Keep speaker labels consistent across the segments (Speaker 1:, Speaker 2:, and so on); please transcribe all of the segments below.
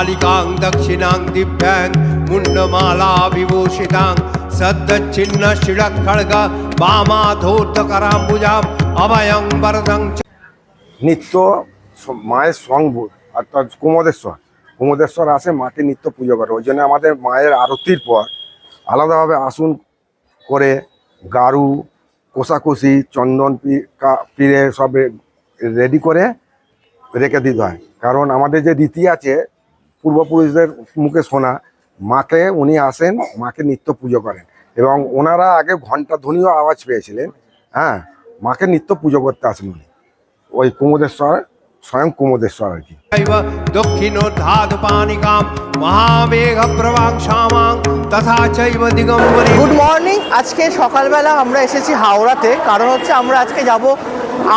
Speaker 1: कालिकां दक्षिणां दिव्यां मुण्डमाला विभूषितां सद्दच्छिन्न शिरःखड्ग वामाधोर्धकराम्बुजाम् अभयं वरदं च
Speaker 2: নিত্য স- মায়ের সংভূত অর্থাৎ কুমোদেশ্বর কুমোদেশ্বর আসে মাকে নিত্য পুজো করে ওই জন্য আমাদের মায়ের আরতির পর আলাদাভাবে আসন করে গারু কোষাকুষি চন্দন পি- কা- পিড়ে সব রেডি করে রেখে দিতে হয় কারণ আমাদের যে রীতি আছে পূর্বপুরুষদের মুখে শোনা। মাকে উনি আসেন মাকে নিত্য পুজো করেন এবং ওনারা আগে ঘণ্টা ধ্বনিও আওয়াজ পেয়েছিলেন। হ্যাঁ মাকে নিত্য পুজো করতে আসেন উনি। ওই কুমোদেশ্বর স্বয়ং কুমোদেশ্বর আর কি।
Speaker 1: দক্ষিণ ধাত পানিকাম প্রবাং সামাং তথা চৈব দিগম্বরী।
Speaker 3: গুড মর্নিং আজকে সকালবেলা আমরা এসেছি হাওড়াতে। কারণ হচ্ছে আমরা আজকে যাব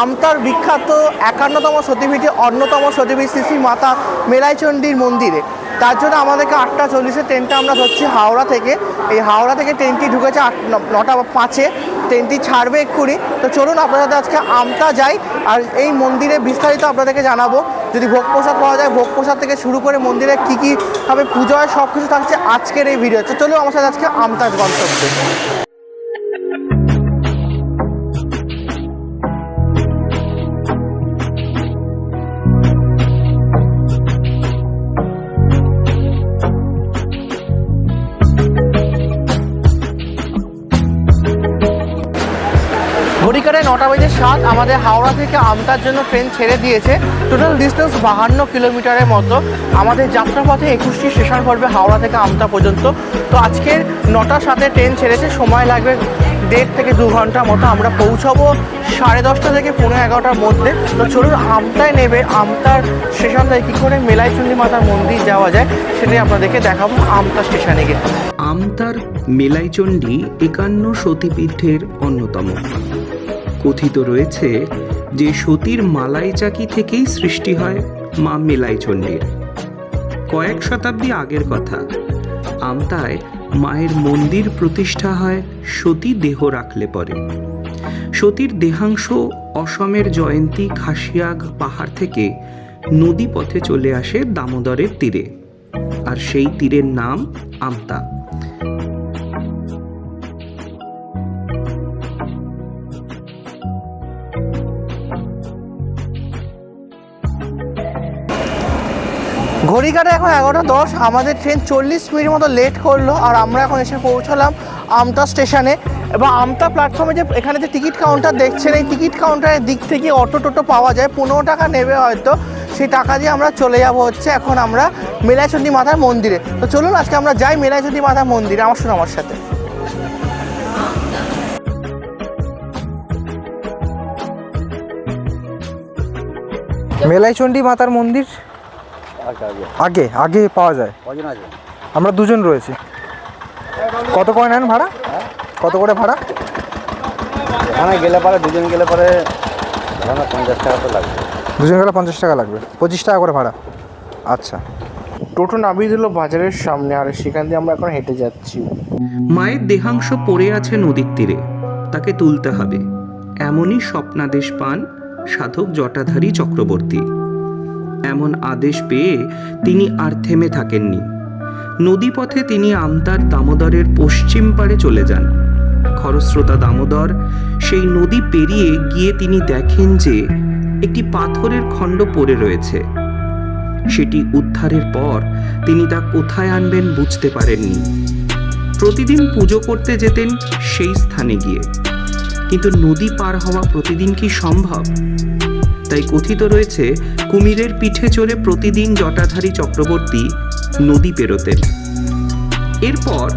Speaker 3: আমতার বিখ্যাত একান্নতম সতীপীঠে অন্যতম সতীপীঠ শ্রী মাতা মেলাইচণ্ডীর মন্দিরে। তার জন্য আমাদেরকে আটটা চল্লিশে ট্রেনটা আমরা ধরছি হাওড়া থেকে। এই হাওড়া থেকে ট্রেনটি ঢুকেছে আট, নটা পাঁচে। ট্রেনটি ছাড়বে এক্ষুনি। তো চলুন আপনাদের আজকে আমতা যাই আর এই মন্দিরে বিস্তারিত আপনাদেরকে জানাব। যদি ভোগ প্রসাদ পাওয়া যায় ভোগ প্রসাদ থেকে শুরু করে মন্দিরে কী কীভাবে পুজো হয় সব কিছু থাকছে আজকের এই ভিডিও চলুন আমার সাথে আজকে আমতার গন্তব্যে। ঘড়িকাটায় নটা বেজে সাত আমাদের হাওড়া থেকে আমতার জন্য ট্রেন ছেড়ে দিয়েছে। টোটাল ডিস্টেন্স বাহান্ন কিলোমিটারের মতো। আমাদের যাত্রাপথে একুশটি স্টেশন পড়বে হাওড়া থেকে আমতা পর্যন্ত। তো আজকের নটার সাথে ট্রেন ছেড়েছে, সময় লাগবে দেড় থেকে দু ঘণ্টার মতো। আমরা পৌঁছাবো সাড়ে দশটা থেকে পনেরো এগারোটার মধ্যে। তো চলুন, আমতায় নেবে, আমতার স্টেশন থেকে কী করে মেলাইচন্ডী মাতার মন্দির যাওয়া যায় সেটাই আপনাদেরকে দেখাবো আমতা স্টেশনে গিয়ে।
Speaker 4: আমতার মেলাইচণ্ডী একান্ন সতীপীঠের অন্যতম। কথিত রয়েছে যে সতীর মালাই চাকি থেকেই সৃষ্টি হয় মা মেলাইচণ্ডীর। কয়েক শতাব্দী আগের কথা। আমতায় মায়ের মন্দির প্রতিষ্ঠা হয় সতী দেহ রাখলে পরে। সতীর দেহাংশ অসমের জয়ন্তী খাসিয়াগ পাহাড় থেকে নদী পথে চলে আসে দামোদরের তীরে। আর সেই তীরের নাম আমতা।
Speaker 3: ঘড়িকাটা এখন এগারোটা দশ, আমাদের ট্রেন চল্লিশ মিনিট মতো লেট করল আর আমরা এখন এসে পৌঁছলাম আমতা স্টেশনে এবং আমতা প্ল্যাটফর্মে যে এখানে যে টিকিট কাউন্টার দেখছেন, এই টিকিট কাউন্টারের দিক থেকে অটো টোটো পাওয়া যায়। পনেরো টাকা নেবে হয়তো, সেই টাকা দিয়ে আমরা চলে যাব হচ্ছে এখন আমরা মেলাচণ্ডী মাতার মন্দিরে। তো চলুন, আজকে আমরা যাই মেলাচণ্ডী মাতার মন্দিরে। আমার শুনুন আমার সাথে।
Speaker 5: মেলাইচণ্ডী মাতার মন্দির আগে আগে। পাওয়া যায়। আমরা দুজন রয়েছি। কত করে নেন ভাড়া? কত করে ভাড়া?
Speaker 6: এখানে গেলে পরে দুজন গেলে পরে পঞ্চাশ টাকা তো লাগবে।
Speaker 5: দুজন গেলে পঞ্চাশ টাকা লাগবে। পঁচিশ টাকা করে ভাড়া। আচ্ছা।
Speaker 3: টোটো নামিয়ে দিল বাজারের সামনে আর সেখান দিয়ে আমরা এখন হেঁটে যাচ্ছি।
Speaker 4: মায়ের দেহাংশ পড়ে আছে নদীর তীরে। তাকে তুলতে হবে। এমনই স্বপ্নাদেশ পান সাধক জটাধারী চক্রবর্তী। এমন আদেশ পেয়ে তিনি আর থেমে থাকেননি। নদীপথে তিনি আমতার দামোদরের পশ্চিম পাড়ে চলে যান। খরস্রোতা দামোদর সেই নদী পেরিয়ে গিয়ে তিনি দেখেন যে একটি পাথরের খণ্ড পড়ে রয়েছে। সেটি উদ্ধারের পর তিনি তা কোথায় আনবেন বুঝতে পারেননি। প্রতিদিন পুজো করতে যেতেন সেই স্থানে গিয়ে। কিন্তু নদী পার হওয়া প্রতিদিন কি সম্ভব? তাই কথিত রয়েছে, কুমিরের পিঠে চড়ে প্রতিদিন জটাধারী চক্রবর্তী নদী পেরোতেন। এরপর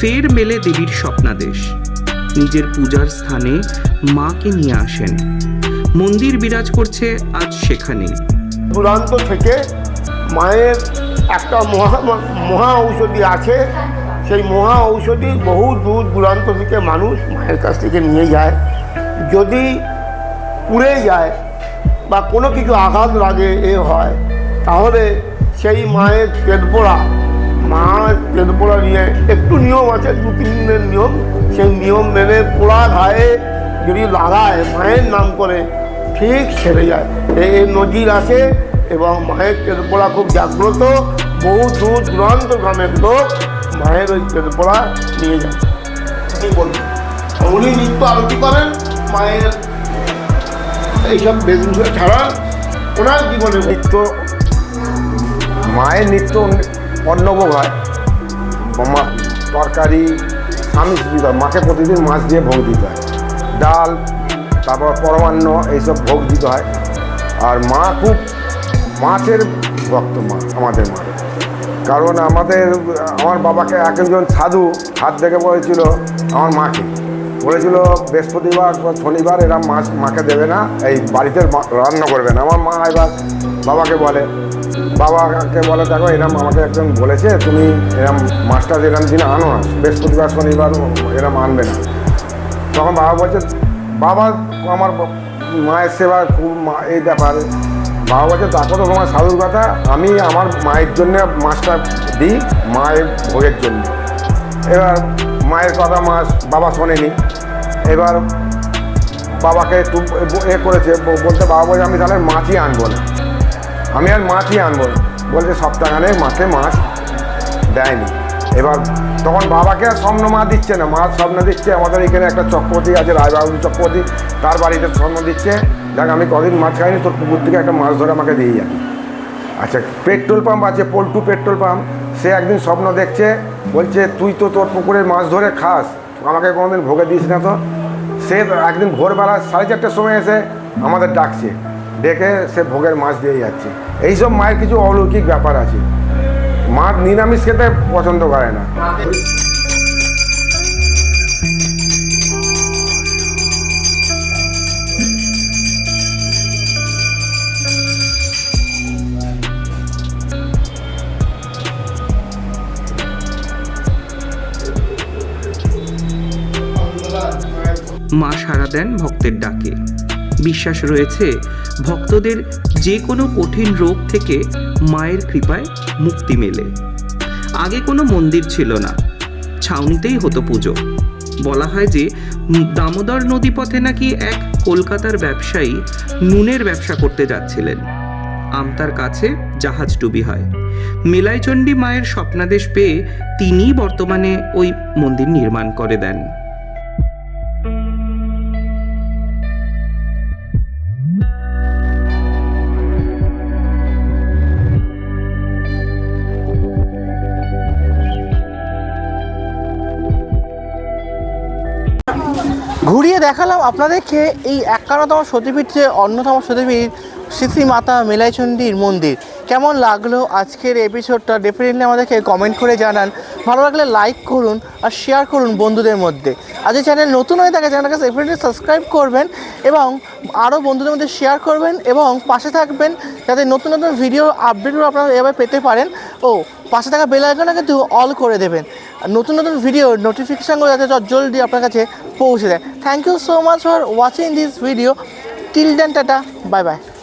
Speaker 4: ফের মেলে দেবীর স্বপ্নাদেশ। নিজের পূজার স্থানে মাকে নিয়ে আসেন। মন্দির বিরাজ করছে আজ সেখানেই।
Speaker 7: দূরান্ত থেকে মায়ের একটা মহা মহা ঔষধি আছে। সেই মহা ঔষধি বহু দূর দূরান্ত থেকে মানুষ মায়ের কাছ থেকে নিয়ে যায়। যদি পুড়ে যায় বা কোনো কিছু আঘাত লাগে এ হয়, তাহলে সেই মায়ের পেট পোড়া মায়ের পেট পোড়া নিয়ে একটু নিয়ম আছে, দু তিন দিনের নিয়ম, সেই নিয়ম মেনে পোড়া ঘায়ে যদি লাগায়, মায়ের নাম করে, ঠিক ছেড়ে যায়। এই নজির আছে এবং মায়ের পেট পোড়া খুব জাগ্রত, বহু দূর দূরান্ত গ্রামের লোক মায়ের ওই বেদপড়া নিয়ে যান কি বলবেন উনি নিত্য আরতি করেন মায়ের এইসব বেশভূষা ছাড়া ওনার জীবনে
Speaker 2: নিত্য, মায়ের নিত্য অন্নভোগ হয় মা তরকারি আমিষ দিতে হয় মাকে প্রতিদিন মাছ দিয়ে ভোগ দিতে হয়। ডাল, তারপর পরমান্ন, এইসব ভোগ দিতে হয়। আর মা খুব মাছের ভক্ত মা, আমাদের মা। কারণ আমাদের, আমার বাবাকে এক একজন সাধু, হাত দেখে বলেছিল, আমার মাকে। বলেছিল, বৃহস্পতিবার বা শনিবার এরা মাছ, মাকে দেবে না, এই বাড়িতে রান্না করবে না। আমার মা এবার বাবাকে বলে বাবাকে বলে, দেখো এরম আমাকে একজন বলেছে, তুমি এরম মাছটা এরম দিনে আনো না, বৃহস্পতিবার, শনিবার এরম আনবে না। তখন বাবা বলছে, বাবা, আমার মায়ের সেবা খুব এই ব্যাপার। বাবা বলছে, দেখো তো তোমার সাধুর কথা, আমি আমার মায়ের জন্য মাছটা দিই, মায়ের ভোগের জন্য। এবার মায়ের কথা মা বাবা শোনেনি। এবার বাবাকে একটু এ করেছে বলতে বাবা বলছে, আমি তাহলে মাছই আনব না। আমি আর মাছই আনব না। বলছে সপ্তাহখানে মাঠে মাছ দেয়নি। এবার তখন বাবাকে আর স্বপ্ন মা দিচ্ছে না। মা স্বপ্ন দিচ্ছে, আমাদের এখানে একটা চক্রবর্তী আছে রায়বাবু চক্রবর্তী। তার বাড়িতে স্বপ্ন দিচ্ছে, দেখ, আমি কদিন মাছ খাইনি, তোর পুকুর থেকে একটা মাছ ধরে আমাকে দিয়ে যাবি আচ্ছা পেট্রোল পাম্প আছে, পল্টু পেট্রোল পাম্প। সে একদিন স্বপ্ন দেখছে বলছে, তুই তো তোর পুকুরে মাছ ধরে খাস, আমাকে কোনোদিন ভোগে দিস না তো। সে একদিন ভোরবেলা সাড়ে চারটের সময় এসে আমাদের ডাকছে, ডেকে সে ভোগের মাছ দিয়ে যাচ্ছে। এইসব মায়ের কিছু অলৌকিক ব্যাপার আছে। মা নিরামিষ খেতে পছন্দ করে না।
Speaker 4: মা সাড়া দেন ভক্তের ডাকে। বিশ্বাস রয়েছে, ভক্তদের যে কোনো কঠিন রোগ থেকে মায়ের কৃপায় মুক্তি মেলে। আগে কোনো মন্দির ছিল না, ছাউনিতেই হতো পুজো। বলা হয় যে, দামোদর নদীপথে নাকি এক কলকাতার ব্যবসায়ী নুনের ব্যবসা করতে যাচ্ছিলেন। আমতার কাছে জাহাজ ডুবি হয়। মেলাইচণ্ডী মায়ের স্বপ্নাদেশ পেয়ে তিনিই বর্তমানে ওই মন্দির নির্মাণ করে দেন।
Speaker 3: ঘুরিয়ে দেখালাম আপনাদেরকে এই একান্নতম সতীপীঠ যে অন্যতম সতীপীঠ শ্রী মাতা মেলাইচণ্ডীর মন্দির। কেমন লাগল আজকের এপিসোডটা ডেফিনেটলি আমাদেরকে কমেন্ট করে জানান। ভালো লাগলে লাইক করুন আর শেয়ার করুন বন্ধুদের মধ্যে। যে চ্যানেল নতুন হয়ে থাকে চ্যানেলটাকে ডেফিনেটলি সাবস্ক্রাইব করবেন এবং আরও বন্ধুদের মধ্যে শেয়ার করবেন এবং পাশে থাকবেন যাতে নতুন নতুন ভিডিও আপডেটগুলো আপনারা এভাবে পেতে পারেন। ও, পাশে থাকা বেল আইকনটা কিন্তু অল করে দেবেন। নতুন নতুন ভিডিও নোটিফিকেশানগুলো যাতে জলদি আপনার কাছে পৌঁছে দেয় thank you so much for watching this video till then tata bye bye